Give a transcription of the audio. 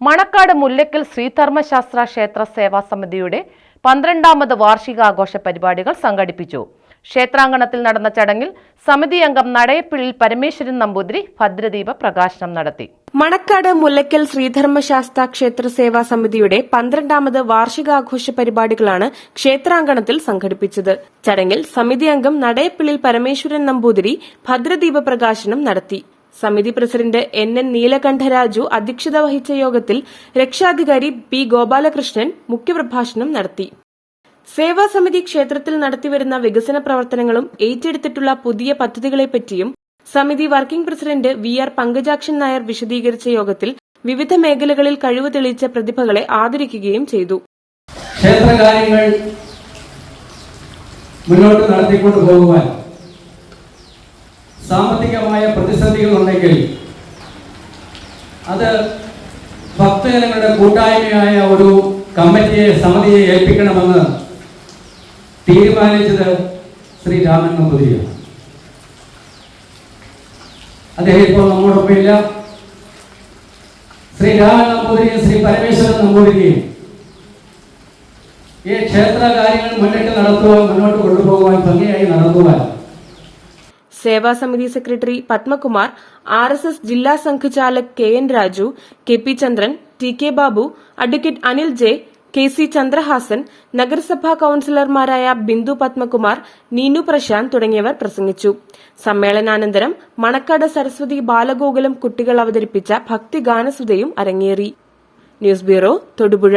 മണക്കാട് മുല്ലക്കൽ ശ്രീധർമ്മശാസ്ത്ര ക്ഷേത്ര സേവാ സമിതിയുടെ പന്ത്രണ്ടാമത് വാർഷികാഘോഷ പരിപാടികൾ സംഘടിപ്പിച്ചു. ക്ഷേത്രാങ്കണത്തിൽ നടന്ന ചടങ്ങിൽ സമിതി അംഗം നടയപ്പിള്ളിൽ പരമേശ്വരൻ നമ്പൂതിരി ഭദ്രദീപ പ്രകാശനം നടത്തി. മണക്കാട് മുല്ലക്കൽ ശ്രീധർമ്മശാസ്ത്ര ക്ഷേത്ര സേവാ സമിതിയുടെ പന്ത്രണ്ടാമത് വാർഷികാഘോഷ പരിപാടികളാണ് ക്ഷേത്രാങ്കണത്തിൽ സംഘടിപ്പിച്ചത്. ചടങ്ങിൽ സമിതി അംഗം നടയപ്പിള്ളിൽ പരമേശ്വരൻ നമ്പൂതിരി ഭദ്രദീപ പ്രകാശനം നടത്തി. സമിതി പ്രസിഡന്റ് എൻ എൻ നീലകണ്ഠരാജു അധ്യക്ഷത വഹിച്ച യോഗത്തിൽ രക്ഷാധികാരി പി ഗോപാലകൃഷ്ണൻ മുഖ്യപ്രഭാഷണം നടത്തി. സേവാ സമിതി ക്ഷേത്രത്തിൽ നടത്തിവരുന്ന വികസന പ്രവർത്തനങ്ങളും ഏറ്റെടുത്തിട്ടുള്ള പുതിയ പദ്ധതികളെപ്പറ്റിയും സമിതി working president V R Pankajakshan Nair വിശദീകരിച്ച യോഗത്തിൽ വിവിധ മേഖലകളിൽ കഴിവ് തെളിയിച്ച പ്രതിഭകളെ ആദരിക്കുകയും ചെയ്തു. ക്ഷേത്രകാര്യങ്ങൾ മുന്നോട്ട് നടത്തിക്കൊണ്ടു പോകുവാൻ സാമ്പത്തികമായ പ്രതിസന്ധികൾ ഉണ്ടെങ്കിൽ അത് ഭക്തജനങ്ങളുടെ കൂട്ടായ്മയായ ഒരു കമ്മിറ്റിയെ സമിതിയെ ഏൽപ്പിക്കണമെന്ന് തീരുമാനിച്ചത് ശ്രീ രാമൻ നമ്പൂതിരിയാണ്. അദ്ദേഹം ഇപ്പോൾ നമ്മോടൊപ്പം ഇല്ല ശ്രീ രാമൻ നമ്പൂതിരിയും ശ്രീ പരമേശ്വരൻ നമ്പൂതിരിയും ഈ ക്ഷേത്ര കാര്യങ്ങൾ മുന്നിട്ട് നടത്തുവാൻ മുന്നോട്ട് കൊണ്ടുപോകുവാൻ ഭംഗിയായി നടത്തുവാൻ സേവാ സമിതി secretary Padmakumar R S S ജില്ലാ സംഘചാലക് K N Raju K P Chandran T K Babu advocate Anil J K C Chandrahasan നഗരസഭാ കൌൺസിലർമാരായ ബിന്ദു പത്മകുമാർ നീനു പ്രശാന്ത് തുടങ്ങിയവർ പ്രസംഗിച്ചു. സമ്മേളനാനന്തരം മണക്കാട് സരസ്വതി ബാലഗോകുലം കുട്ടികൾ അവതരിപ്പിച്ച ഭക്തിഗാനസുതയും അരങ്ങേറി. News bureau Thodupuzha.